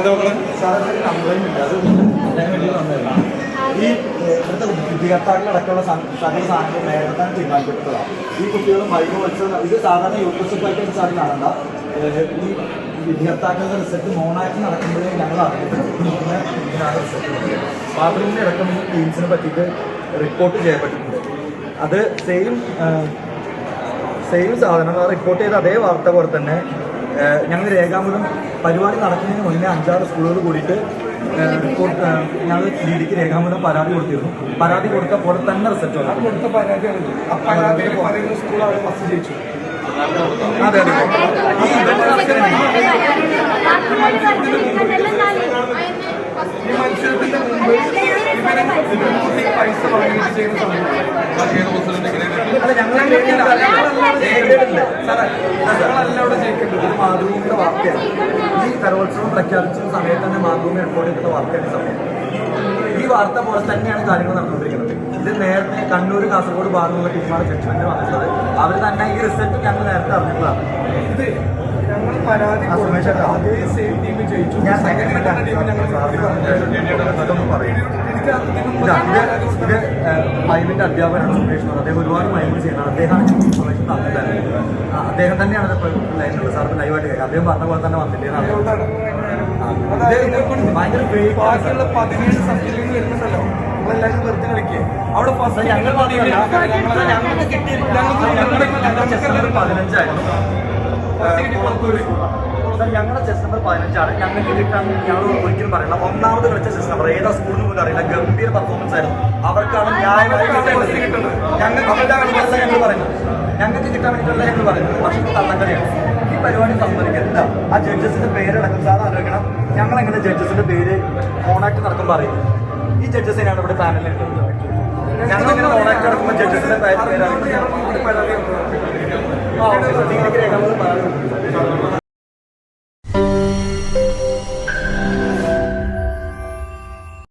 എന്താ വേണ്ടി ഈ ഇവിടുത്തെ നേരത്തെ ഈ ബൈക്ക് മത്സരം ഇത് സാധാരണ സാറിന് കാണണ്ട. ഏഹ്, ഈ വിദ്യാർത്ഥാക്കളുടെ റിസൾട്ട് മോണായിട്ട് നടക്കുമ്പോഴേ ഞങ്ങൾ അറിയുന്നത് അടക്കം ടീംസിനെ പറ്റിയിട്ട് റിപ്പോർട്ട് ചെയ്യപ്പെട്ടിട്ടുണ്ട്. അത് സെയിം സെയിം സാധനം റിപ്പോർട്ട് ചെയ്ത അതേ വാർത്ത പോലെ തന്നെ ഞങ്ങൾ രേഖാമൂലം പരിപാടി നടക്കുന്നതിന് മുന്നേ അഞ്ചാറ് സ്കൂളുകൾ കൂടിയിട്ട് ഞങ്ങൾ ഡി ഡിക്ക് രേഖാമൂലം പരാതി കൊടുത്തിരുന്നു. പരാതി കൊടുത്ത പോലെ തന്നെ റിസൾട്ട് വന്നു. കൊടുത്ത പരാതിയാണ്. സ്കൂളാണ് ഫസ്റ്റ് ജയിച്ചു. അതെ അതെ. ഈ ഇവന്റ് ഈ മത്സരത്തിന്റെ മുമ്പ് ഇവരെ കുട്ടി പൈസ വാങ്ങിയിട്ട് ചെയ്യുന്ന അല്ല ഞങ്ങൾ അവിടെ ജയിക്കേണ്ടത് ഇത് മാതൃഭൂമിയുടെ വാർത്തയാണ്. ഈ കലോത്സവം പ്രഖ്യാപിച്ച സമയത്ത് തന്നെ മാതൃഭൂമി റിപ്പോർട്ട് ചെയ്തിട്ടുള്ള വാർത്തയാണ് സമയം. ഈ വാർത്ത പോലെ തന്നെയാണ് കാര്യങ്ങൾ നടന്നുകൊണ്ടിരിക്കുന്നത്. ഇത് നേരത്തെ കണ്ണൂർ കാസർഗോഡ് ഭാഗത്തുള്ള ടീമാണ് ജഡ്ജ്മെന്റ് വന്നിട്ടുള്ളത്. അവർ തന്നെ ഈ റിസൾട്ട് ഞങ്ങൾ നേരത്തെ അറിഞ്ഞിട്ടുള്ളതാണ്. ഇത് ഞങ്ങൾ പരാതി അതേ സെയിം ടീം ജയിച്ചു. ഞാൻ ഇത് മൈമിന്റെ അധ്യാപകനാണ് സുമേഷ് അദ്ദേഹം ഒരുപാട് മൈമിൽ ചെയ്യുന്നത് അദ്ദേഹമാണ് അദ്ദേഹം തന്നെയാണ് ഇത് ലൈനുള്ളത് സാറിന് ലൈവായിട്ട് കേൾക്കാം. അദ്ദേഹം പറഞ്ഞ പോലെ തന്നെ വന്നില്ലേ ഭയങ്കര പതിനേഴ് വരുന്നുണ്ടല്ലോ. നമ്മളെല്ലാവരും വെറുതെ കളിക്കുക അവിടെ ഫസ്റ്റ് ഞങ്ങൾ. ഞങ്ങളുടെ ചെസ് നമ്പർ പതിനഞ്ചായിരുന്നു. സാർ, ഞങ്ങളുടെ ചെസ് നമ്പർ പതിനഞ്ചാണ്. ഞങ്ങൾക്ക് കിട്ടാൻ ഞങ്ങൾ ഒരിക്കലും പറയില്ല. ഒന്നാമത് കളിച്ച ചെസ് നമ്പർ ഏതാ സ്കൂളിൽ പോലും അറിയില്ല. ഗംഭീര പെർഫോമൻസ് ആയിരുന്നു. അവർക്കാണ് ന്യായമായി ഞങ്ങൾ പറയുന്നത് ഞങ്ങൾക്ക് കിട്ടാൻ വേണ്ടിയിട്ടുള്ള ഞങ്ങൾ പറയുന്നത് പക്ഷേ ഇത് കള്ളക്കളിയാണ് ഈ പരിപാടി സമ്മതിക്കരുത് ആ ജഡ്ജസിന്റെ പേരടക്കം സാർ ആലോചിക്കണം. ഞങ്ങൾ എങ്ങനെ ജഡ്ജസിന്റെ പേര് കോണാക്ട് നടക്കും പറയും ഈ ജഡ്ജസിനാണ് ഇവിടെ പാനലിൽ ഞങ്ങൾ ഇങ്ങനെ കോണാക്ട് നടക്കുമ്പോൾ ജഡ്ജസിന്റെ പേര് പേരാണ്